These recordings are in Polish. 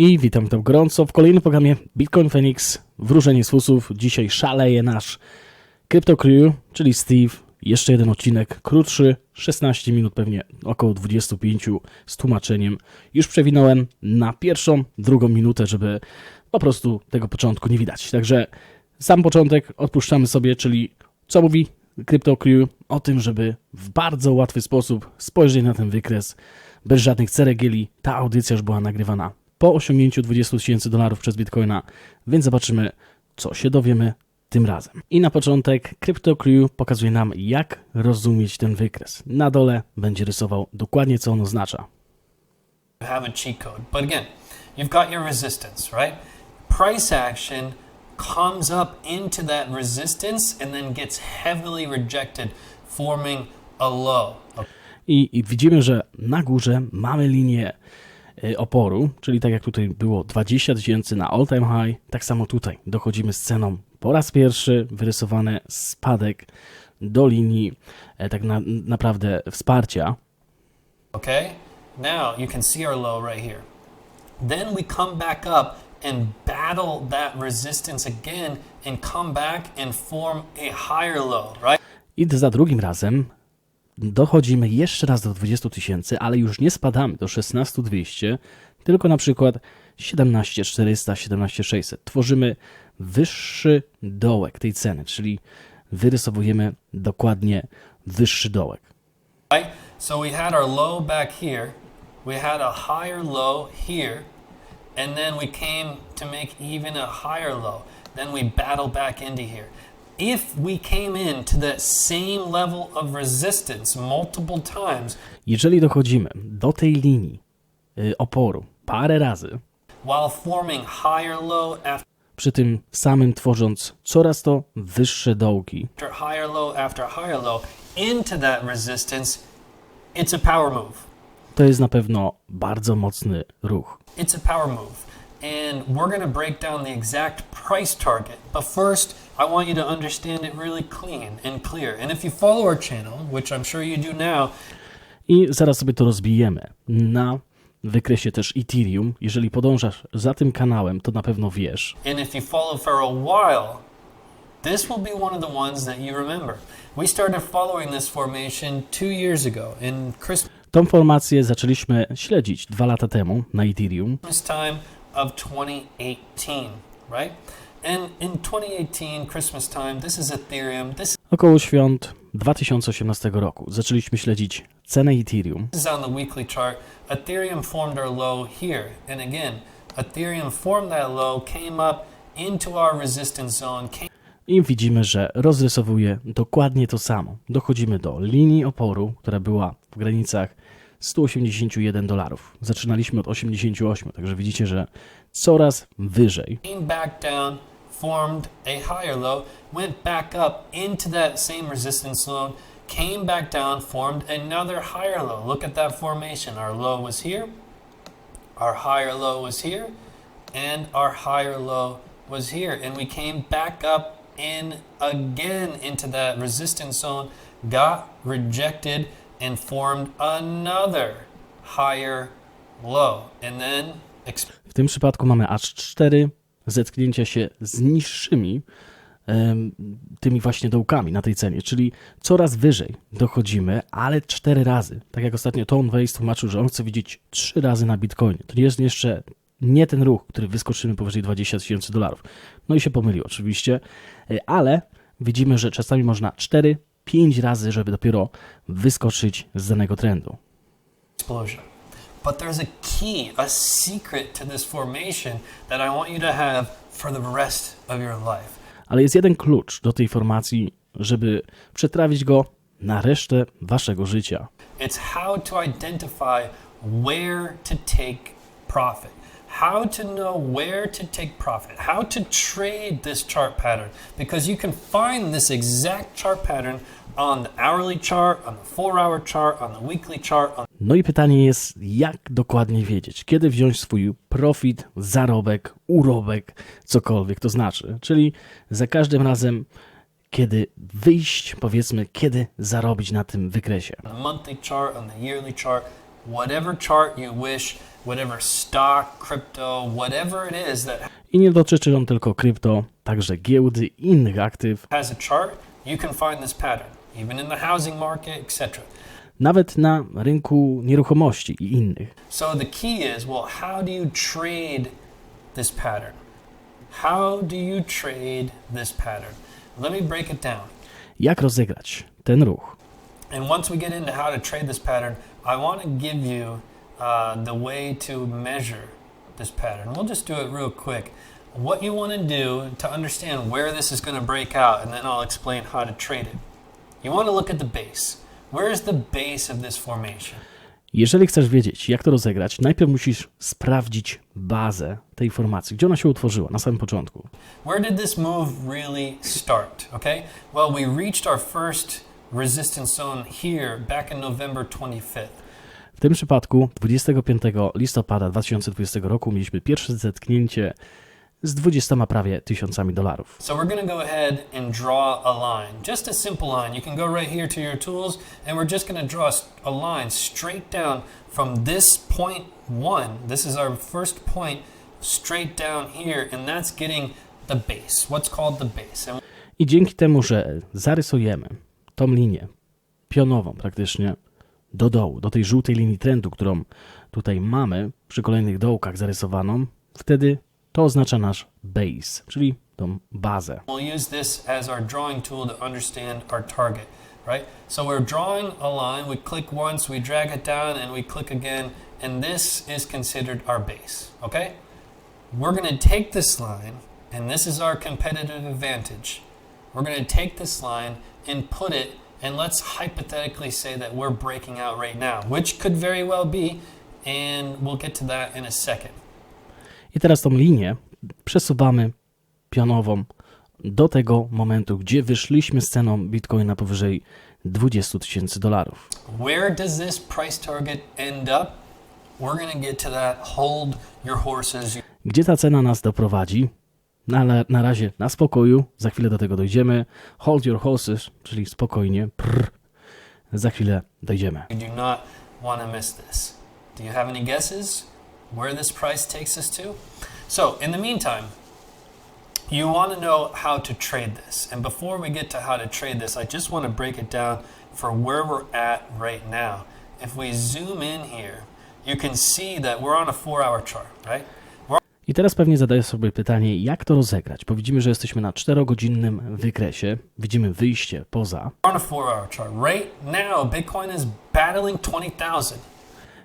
I witam tam gorąco w kolejnym programie Bitcoin Phoenix. Wróżenie z fusów. Dzisiaj szaleje nasz Crypto Crew, czyli Steve. Jeszcze jeden odcinek, krótszy, 16 minut, pewnie około 25 z tłumaczeniem. Już przewinąłem na pierwszą, drugą minutę, żeby po prostu tego początku nie widać. Także sam początek odpuszczamy sobie, czyli co mówi Crypto Crew o tym, żeby w bardzo łatwy sposób spojrzeć na ten wykres bez żadnych ceregieli. Ta audycja już była nagrywana po osiągnięciu 20 tysięcy dolarów przez Bitcoina, więc zobaczymy, co się dowiemy tym razem. I na początek Crypto Crew pokazuje nam, jak rozumieć ten wykres. Na dole będzie rysował dokładnie, co on oznacza. have a cheat code. But again, you've got your resistance, right? Price action comes up into that resistance and then gets heavily rejected, forming a low. I, I widzimy, że na górze mamy linię oporu, czyli tak jak tutaj było 20 tysięcy na all time high, tak samo tutaj dochodzimy z ceną po raz pierwszy wyrysowany spadek do linii e, tak na, naprawdę wsparcia. Okay? Now you can see our low right here. Then we come back up and battle that resistance again and come back and form a higher low, right? I za drugim razem dochodzimy jeszcze raz do 20 tysięcy, ale już nie spadamy do 16200, tylko na przykład 17400, 17600. Tworzymy wyższy dołek tej ceny, czyli wyrysowujemy dokładnie wyższy dołek. So we had our low back here, we had a higher low here, and then we came to make even a higher low. Then we battle back into here. If we came in to that same level of resistance multiple times Jeżeli dochodzimy do tej linii y, oporu parę razy, while forming higher low after przy tym samym tworząc coraz to wyższe dołki, higher low after higher low into that resistance, it's a power move. to jest na pewno bardzo mocny ruch. It's a power move. And we're going to break down the exact price target. But first, I want you to understand it really clean and clear. And if you follow our channel, which I'm sure you do now, I zaraz sobie to rozbijemy. Na wykresie też Ethereum. Jeżeli podążasz za tym kanałem, to na pewno wiesz, and if you follow for a while, this will be one of the ones that you remember. We started following this formation two years ago in Christmas Tą formację zaczęliśmy śledzić dwa lata temu na Ethereum. time of 2018, right? And in 2018, Christmas time, this is Ethereum. This Około świąt 2018 roku zaczęliśmy śledzić cenę Ethereum. This is on the weekly chart. Ethereum formed our low here. And again, Ethereum formed that low, came up into our resistance zone, came I widzimy, że rozrysowuje dokładnie to samo. Dochodzimy do linii oporu, która była w granicach 181 dolarów. Zaczynaliśmy od 88, także widzicie, że coraz wyżej. back down, formed a higher low, went back up into that same resistance zone, came back down, formed another higher low. Look at that formation. Our low was here, our higher low was here, and our higher low was here. And we came back up in again into that resistance zone, got rejected, and formed another higher low. And then W tym przypadku mamy aż 4 zetknięcia się z niższymi tymi właśnie dołkami na tej cenie, czyli coraz wyżej dochodzimy, ale 4 razy. Tak jak ostatnio Tom Weiss tłumaczył, że on chce widzieć 3 razy na Bitcoinie. To jest jeszcze nie ten ruch, który wyskoczymy powyżej 20 tysięcy dolarów. No i się pomylił oczywiście, e, ale widzimy, że czasami można 4-5 razy, żeby dopiero wyskoczyć z danego trendu. explosion. But there's a key, a secret to this formation that I want you to have for the rest of your life. Ale jest jeden klucz do tej formacji, żeby przetrawić go na resztę waszego życia. It's how to identify where to take profit. How to know where to take profit. How to trade this chart pattern. Because you can find this exact chart pattern on the hourly chart, on the four hour chart, on the weekly chart, on No i pytanie jest, jak dokładnie wiedzieć, kiedy wziąć swój profit, zarobek, urobek, cokolwiek to znaczy. Czyli za każdym razem, kiedy wyjść, powiedzmy, kiedy zarobić na tym wykresie. the monthly chart, on the yearly chart, whatever chart you wish, whatever stock, crypto, whatever it is that I nie dotyczy on tylko krypto, także giełdy i innych aktyw, has a chart, you can find this pattern, even in the housing market, etc. nawet na rynku nieruchomości i innych. So the key is well, how do you trade this pattern? How do you trade this pattern? Let me break it down. Jak rozegrać ten ruch? And once we get into how to trade this pattern, I want to give you uh, the way to measure this pattern. We'll just do it real quick. What you want to do to understand where this is going to break out, and then I'll explain how to trade it. You want to look at the base. Where is the base of this formation? Jeżeli chcesz wiedzieć, jak to rozegrać, najpierw musisz sprawdzić bazę tej formacji, gdzie ona się utworzyła na samym początku. Where did this move really start? Okay, well, we reached our first resistance zone here back in November 25th. W tym przypadku 25 listopada 2020 roku mieliśmy pierwsze zetknięcie z 20 prawie tysiącami dolarów. So we're going to go ahead and draw a line, just a simple line. You can go right here to your tools, and we're just going to draw a line straight down from this point one. This is our first point, straight down here, and that's getting the base. What's called the base. And I dzięki temu, że zarysujemy tą linię pionową praktycznie do dołu, do tej żółtej linii trendu, którą tutaj mamy przy kolejnych dołkach zarysowaną, wtedy to oznacza nasz base, czyli tą bazę. We'll use this as our drawing tool to understand our target, right? So we're drawing a line, we click once, we drag it down, and we click again, and this is considered our base, okay? We're going to take this line, and this is our competitive advantage. We're going to take this line and put it, and let's hypothetically say that we're breaking out right now, which could very well be, and we'll get to that in a second. I teraz tą linię przesuwamy pionową do tego momentu, gdzie wyszliśmy z ceną Bitcoina powyżej 20 tysięcy dolarów. Where does this price target end up? We're to get to that. Hold your horses. Gdzie ta cena nas doprowadzi? No ale na razie na spokoju, za chwilę do tego dojdziemy. Hold your horses, czyli spokojnie. Prr. Za chwilę dojdziemy. You do not want to miss this. Do you have any guesses where this price takes us to? So, in the meantime, you want to know how to trade this. And before we get to how to trade this, I just want to break it down for where we're at right now. If we zoom in here, you can see that we're on a four hour chart, right? I teraz pewnie zadaję sobie pytanie, jak to rozegrać, bo widzimy, że jesteśmy na 4-godzinnym wykresie, widzimy wyjście poza. We're on a four hour chart. Right now, Bitcoin is battling 20,000.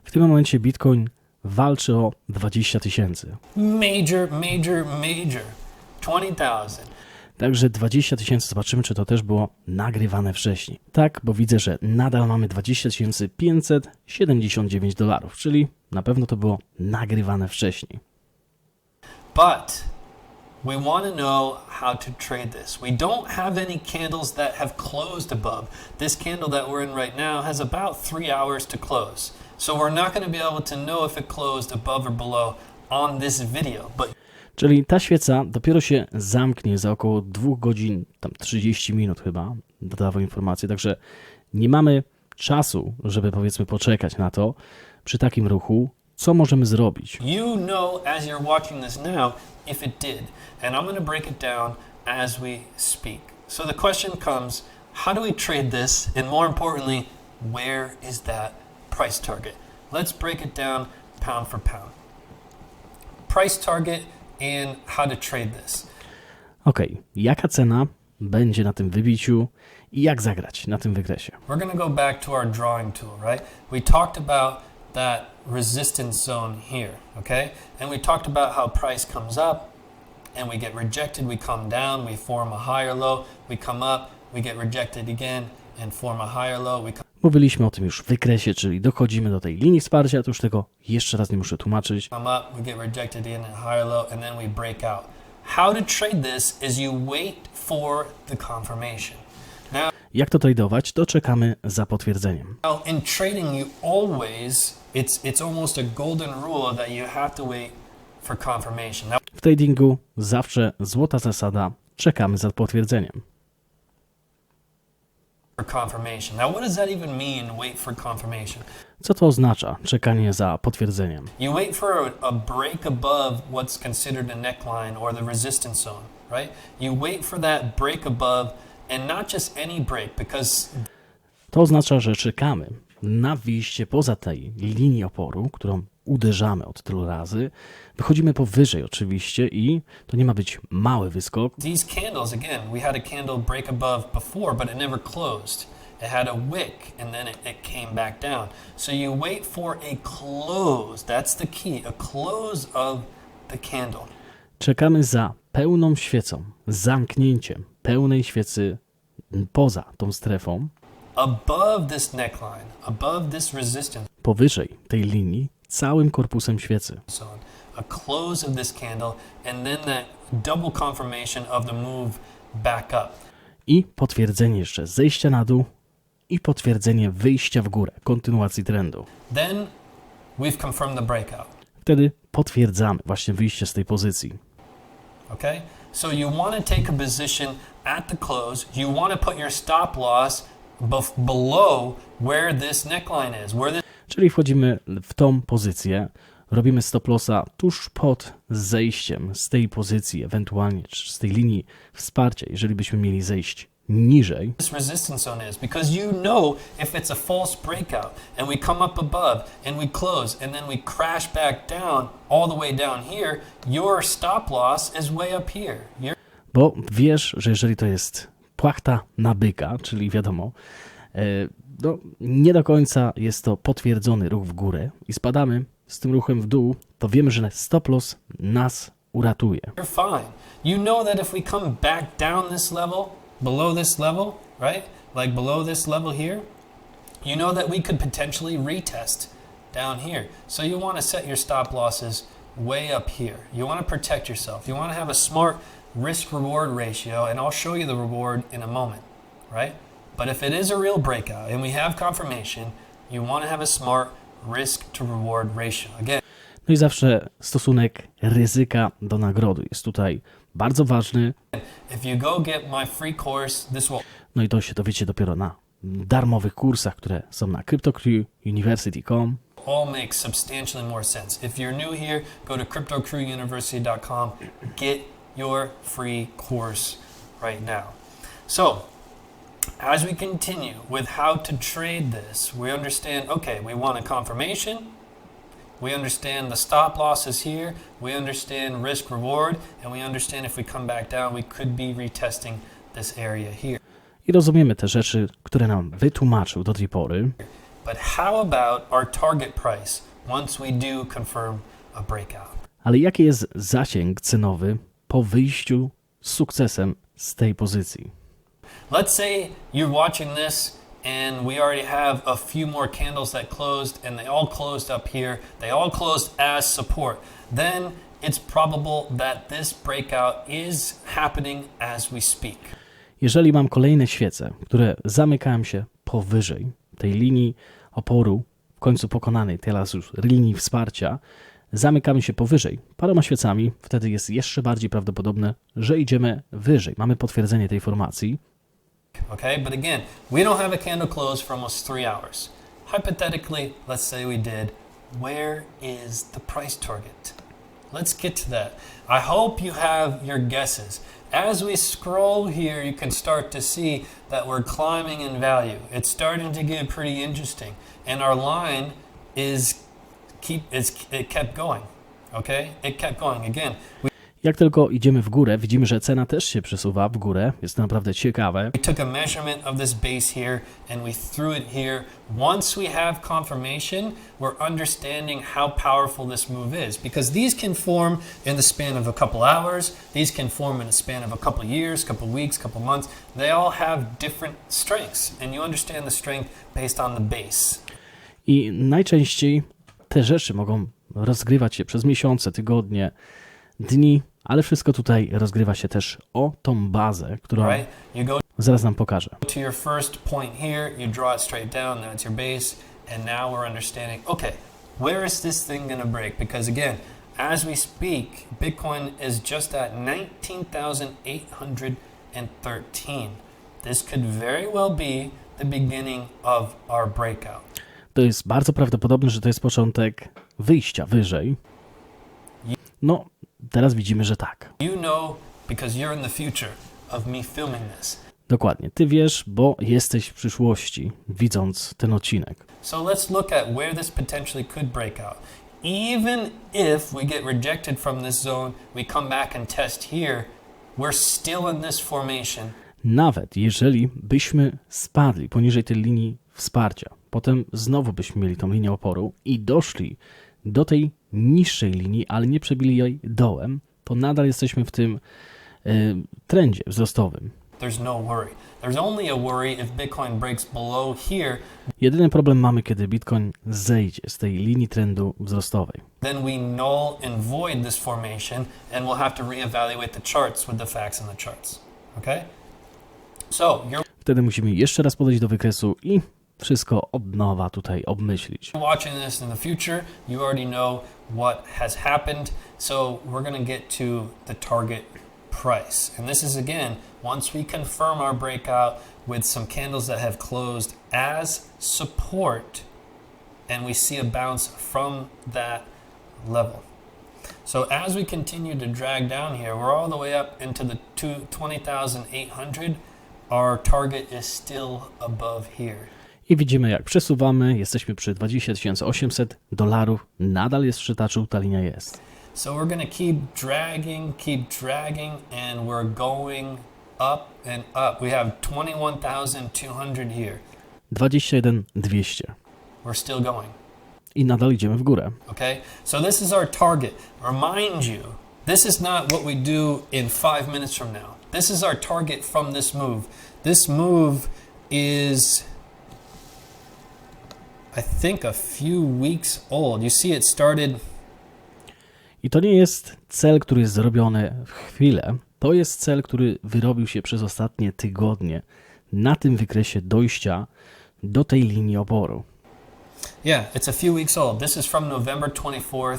W tym momencie Bitcoin walczy o 20 tysięcy. Major, major, major. 20,000. Także 20 tysięcy, zobaczymy, czy to też było nagrywane wcześniej. Tak, bo widzę, że nadal mamy 20 579 dolarów, czyli na pewno to było nagrywane wcześniej. But we want to know how to trade this. We don't have any candles that have closed above. This candle that we're in right now has about three hours to close. So we're not going to be able to know if it closed above or below on this video. But Czyli ta świeca dopiero się zamknie za około 2 godzin, tam 30 minut chyba, dodawał informację, także nie mamy czasu, żeby powiedzmy poczekać na to przy takim ruchu, co możemy zrobić. you know as you're watching this now if it did. And I'm going to break it down as we speak. So the question comes how do we trade this? And more importantly, where is that price target? Let's break it down pound for pound. Price target and how to trade this. Ok, jaka cena będzie na tym wybiciu i jak zagrać na tym wykresie? We're going to go back to our drawing tool, right? We talked about that resistance zone here, okay? And we talked about how price comes up and we get rejected, we come down, we form a higher low, we come up, we get rejected again and form a higher low, we come Mówiliśmy o tym już w wykresie, czyli dochodzimy do tej linii wsparcia, to już tego jeszcze raz nie muszę tłumaczyć. Jak to tradować, to czekamy za potwierdzeniem. Now, in trading, you always, it's, it's almost a golden rule that you have to wait for confirmation. Now, W tradingu zawsze złota zasada, czekamy za potwierdzeniem. for confirmation. Now, what does that even mean, wait for confirmation? Co to oznacza czekanie za potwierdzeniem? You wait for a, break above what's considered a neckline or the resistance zone, right? You wait for that break above and not just any break because To oznacza, że czekamy na wyjście poza tej linii oporu, którą uderzamy od tylu razy. Wychodzimy powyżej oczywiście i to nie ma być mały wyskok, these candles, again, we had a candle break above before, but it never closed. It had a wick and then it, it came back down. So you wait for a close. That's the key a close of the candle. Czekamy za pełną świecą, zamknięciem pełnej świecy poza tą strefą, Above this neckline, above this resistance powyżej tej linii, całym korpusem świecy. zone, a close of this candle, and then that double confirmation of the move back up. I potwierdzenie jeszcze zejścia na dół i potwierdzenie wyjścia w górę, kontynuacji trendu. Then we've confirmed the breakout. Wtedy potwierdzamy właśnie wyjście z tej pozycji. Okay? So you want to take a position at the close. You want to put your stop loss below where this neckline is, where this Czyli wchodzimy w tą pozycję, robimy stop lossa tuż pod zejściem z tej pozycji, ewentualnie czy z tej linii wsparcia, jeżeli byśmy mieli zejść niżej, resistance zone is because you know if it's a false breakout and we come up above and we close and then we crash back down all the way down here, your stop loss is way up here. Your bo wiesz, że jeżeli to jest płachta na byka, czyli wiadomo, e, no, nie do końca jest to potwierdzony ruch w górę i spadamy z tym ruchem w dół, to wiemy, że stop loss nas uratuje. you're fine. You know that if we come back down this level, below this level, right? Like below this level here, you know that we could potentially retest down here. So you want to set your stop losses way up here. You want to protect yourself. You want to have a smart risk reward ratio, and I'll show you the reward in a moment, right? But if it is a real breakout and we have confirmation, you want to have a smart risk to reward ratio. Again, No i zawsze stosunek ryzyka do nagrody jest tutaj bardzo ważny. if you go get my free course, this will No i to się dowiecie dopiero na darmowych kursach, które są na CryptoCrewUniversity.com. all make substantially more sense. If you're new here, go to cryptocrewuniversity.com, get your free course right now. So, as we continue with how to trade this, we understand okay, we want a confirmation, we understand the stop losses here, we understand risk reward, and we understand if we come back down, we could be retesting this area here. I rozumiemy te rzeczy, które nam wytłumaczył do tej pory. But how about our target price once we do confirm a breakout? Ale jaki jest zasięg cenowy po wyjściu z sukcesem z tej pozycji? Let's say you're watching this and we already have a few more candles that closed and they all closed up here. They all closed as support. Then it's probable that this breakout is happening as we speak. Jeżeli mam kolejne świece, które zamykają się powyżej tej linii oporu, w końcu pokonanej, teraz już linii wsparcia, zamykamy się powyżej paroma świecami, wtedy jest jeszcze bardziej prawdopodobne, że idziemy wyżej. Mamy potwierdzenie tej formacji. Okay, but again, we don't have a candle close for almost three hours. Hypothetically, let's say we did. Where is the price target? Let's get to that. I hope you have your guesses. As we scroll here, you can start to see that we're climbing in value. It's starting to get pretty interesting, and our line is keep it's it kept going. Okay, it kept going again. We Jak tylko idziemy w górę, widzimy, że cena też się przesuwa w górę. Jest to naprawdę ciekawe. We took a measurement of this base here and we threw it here. Once we have confirmation, we're understanding how powerful this move is because these can form in the span of a couple hours, these can form in a span of a couple years, couple weeks, couple months. They all have different strengths and you understand the strength based on the base. I najczęściej te rzeczy mogą rozgrywać się przez miesiące, tygodnie, dni, ale wszystko tutaj rozgrywa się też o tą bazę, którą zaraz nam pokażę. where is this thing going to break? Because again, as we speak, Bitcoin is just at 19,813. this could very well be the beginning of our breakout. To jest bardzo prawdopodobne, że to jest początek wyjścia wyżej. No, teraz widzimy, że tak. You know because you're in the future of me filming this. Dokładnie. Ty wiesz, bo jesteś w przyszłości, widząc ten odcinek. So let's look at where this potentially could break out. Even if we get rejected from this zone, we come back and test here, we're still in this formation. Nawet jeżeli byśmy spadli poniżej tej linii wsparcia, potem znowu byśmy mieli tą linię oporu i doszli do tej niższej linii, ale nie przebili jej dołem, to nadal jesteśmy w tym y, trendzie wzrostowym. No Jedyny problem mamy, kiedy Bitcoin zejdzie z tej linii trendu wzrostowej. then we null and void this formation and we'll have to reevaluate the charts with the facts in the charts. Okay? So you're Wtedy musimy jeszcze raz podejść do wykresu i wszystko od nowa tutaj obmyślić. watching this in the future, you already know what has happened. So we're going to get to the target price. And this is again, once we confirm our breakout with some candles that have closed as support, and we see a bounce from that level. So as we continue to drag down here, we're all the way up into the two- 20,800. Our target is still above here. I widzimy, jak przesuwamy, jesteśmy przy 20 800 dolarów, nadal jest szczyta, żółta linia jest. So we're to keep dragging, keep dragging, and we're going up and up. We have 21,200 here. 21 200 We're still going. i nadal idziemy w górę. Okay? So this is our target. Remind you, this is not what we do in five minutes from now. This is our target from this move. This move is, I think, a few weeks old. You see, it started I to nie jest cel, który jest zrobiony w chwilę. To jest cel, który wyrobił się przez ostatnie tygodnie na tym wykresie dojścia do tej linii oporu. Yeah, it's a few weeks old. This is from November 24th,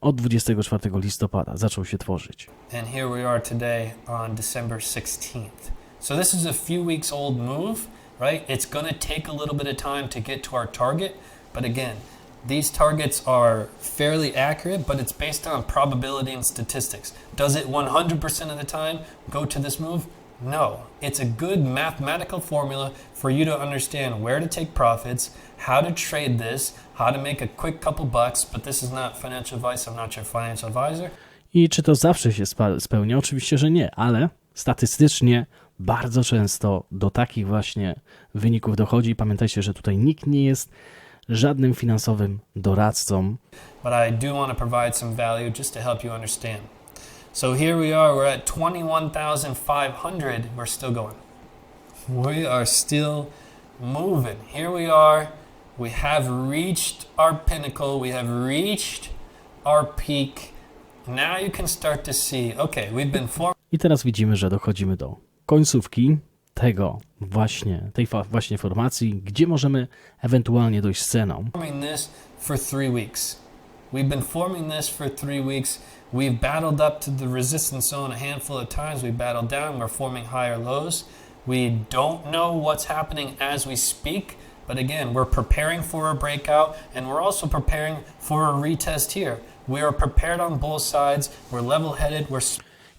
Od 24 listopada zaczął się tworzyć. and here we are today on December 16th. So this is a few weeks old move, right? It's going to take a little bit of time to get to our target, but again, these targets are fairly accurate, but it's based on probability and statistics. Does it 100% of the time go to this move? No. It's a good mathematical formula for you to understand where to take profits, how to trade this, how to make a quick couple bucks, but this is not financial advice. I'm not your financial advisor. I czy to zawsze się spełnia? Oczywiście, że nie, ale statystycznie bardzo często do takich właśnie wyników dochodzi. Pamiętajcie, że tutaj nikt nie jest żadnym finansowym doradcą. but I do want to provide some value just to help you understand. So here we are, we're at 21,500, we're still going. We are still moving. Here we are, we have reached our pinnacle, we have reached our peak. Now you can start to see, okay, we've been I teraz widzimy, że dochodzimy do końcówki tego właśnie, tej fa- właśnie formacji, gdzie możemy ewentualnie dojść z ceną. this for three weeks. We've been forming this for three weeks. We've battled up to the resistance zone a handful of times. We battled down. We're forming higher lows. We don't know what's happening as we speak. But again, we're preparing for a breakout and we're also preparing for a retest here. We are prepared on both sides. We're level headed. We're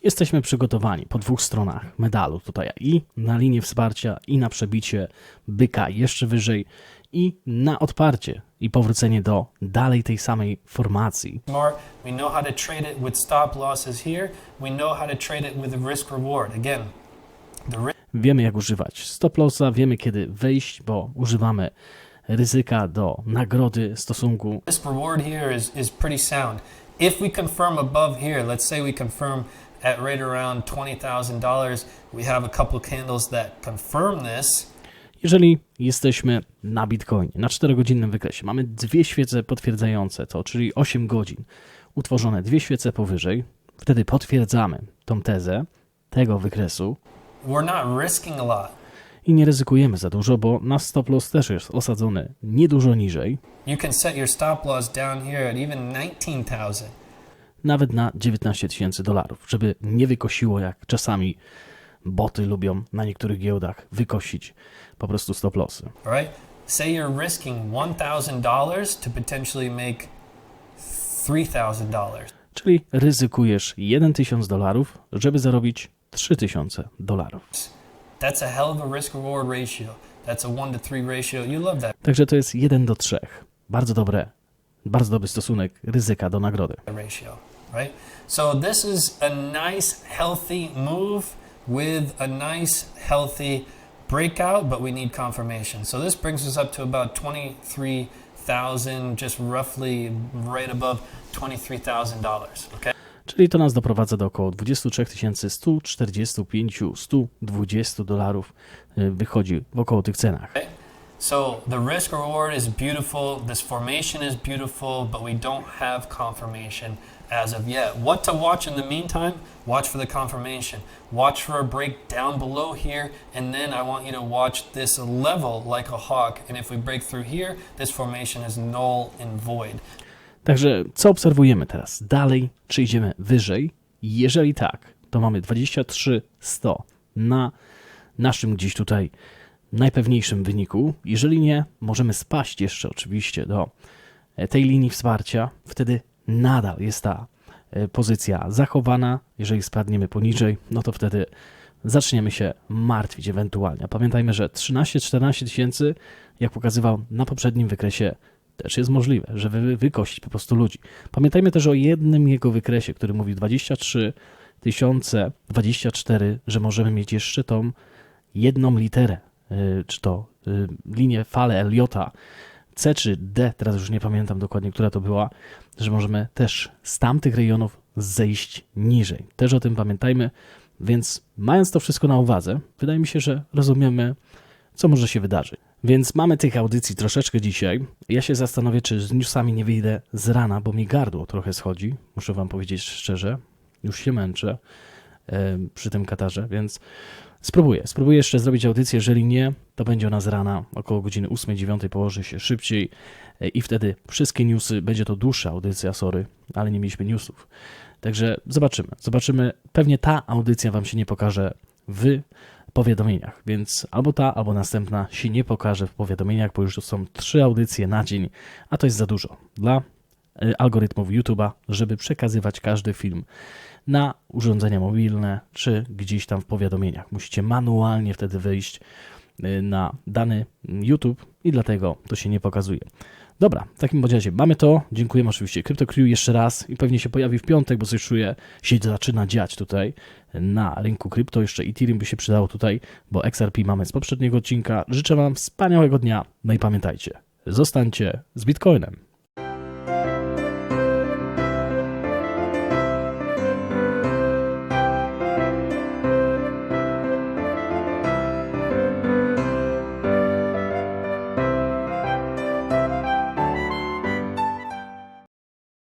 Jesteśmy przygotowani po dwóch stronach medalu tutaj i na linię wsparcia, i na przebicie byka jeszcze wyżej, i na odparcie i powrócenie do dalej tej samej formacji. smart. We know how to trade it with stop losses here. We know how to trade it with risk reward. Again, the risk. Wiemy, jak używać stop lossa, wiemy, kiedy wejść, bo używamy ryzyka do nagrody stosunku. risk reward here is, is pretty sound. If we confirm above here, let's say we confirm at right around $20,000, we have a couple candles that confirm this. Jeżeli jesteśmy na Bitcoinie, na 4-godzinnym wykresie, mamy dwie świece potwierdzające to, czyli 8 godzin, utworzone dwie świece powyżej, wtedy potwierdzamy tą tezę tego wykresu We're not risking a lot. i nie ryzykujemy za dużo, bo nasz stop loss też jest osadzony niedużo niżej, You can set your stop loss down here at even 19,000. Nawet na 19 tysięcy dolarów, żeby nie wykosiło jak czasami boty lubią na niektórych giełdach wykosić po prostu stop lossy. All right? Say you're risking $1,000 to potentially make $3,000. Czyli ryzykujesz 1000 dolarów, żeby zarobić 3000 dolarów. That's a hell of a risk reward ratio. That's a 1 to 3 ratio. You love that Także to jest 1 do 3. Bardzo dobre, bardzo dobry stosunek ryzyka do nagrody. ratio, right? So this is a nice, healthy move with a nice, healthy breakout, but we need confirmation. So this brings us up to about 23,000, just roughly right above $23,000, okay? Czyli to nas doprowadza do około 23 145-120 dolarów. Wychodzi w około tych cenach. So the risk reward is beautiful, this formation is beautiful, but we don't have confirmation as of yet. What to watch in the meantime? Watch for the confirmation. Watch for a break down below here, and then I want you to watch this level like a hawk. And if we break through here, this formation is null and void. Także co obserwujemy teraz? Dalej, czy idziemy wyżej? Jeżeli tak, to mamy 23 100 na naszym gdzieś tutaj najpewniejszym wyniku. Jeżeli nie, możemy spaść jeszcze oczywiście do e, tej linii wsparcia. Wtedy nadal jest ta e, pozycja zachowana. Jeżeli spadniemy poniżej, no to wtedy zaczniemy się martwić ewentualnie. Pamiętajmy, że 13-14 tysięcy, jak pokazywał na poprzednim wykresie, też jest możliwe, że wy, wykosić po prostu ludzi. Pamiętajmy też o jednym jego wykresie, który mówi 23 tysiące, 24, że możemy mieć jeszcze tą jedną literę, y, czy to y, linię fale Eliota, C czy D, teraz już nie pamiętam dokładnie, która to była, że możemy też z tamtych rejonów zejść niżej. Też o tym pamiętajmy, więc mając to wszystko na uwadze, wydaje mi się, że rozumiemy, co może się wydarzyć. Więc mamy tych audycji troszeczkę dzisiaj. Ja się zastanowię, czy z newsami nie wyjdę z rana, bo mi gardło trochę schodzi. Muszę wam powiedzieć szczerze. Już się męczę przy tym katarze, więc spróbuję. Spróbuję jeszcze zrobić audycję. Jeżeli nie, to będzie ona z rana, około godziny 8-9 położę się szybciej e, i wtedy wszystkie newsy, będzie to dłuższa audycja, sorry, ale nie mieliśmy newsów. Także zobaczymy. Zobaczymy. Pewnie ta audycja wam się nie pokaże w powiadomieniach, więc albo ta, albo następna się nie pokaże w powiadomieniach, bo już są trzy audycje na dzień, a to jest za dużo dla algorytmów YouTube'a, żeby przekazywać każdy film na urządzenia mobilne czy gdzieś tam w powiadomieniach. Musicie manualnie wtedy wyjść y, na dany YouTube i dlatego to się nie pokazuje. Dobra, w takim razie mamy to. Dziękujemy oczywiście CryptoCrew jeszcze raz i pewnie się pojawi w piątek, bo coś czuję, się zaczyna dziać tutaj na rynku krypto. Jeszcze Ethereum by się przydało tutaj, bo XRP mamy z poprzedniego odcinka. Życzę Wam wspaniałego dnia. No i pamiętajcie, zostańcie z Bitcoinem.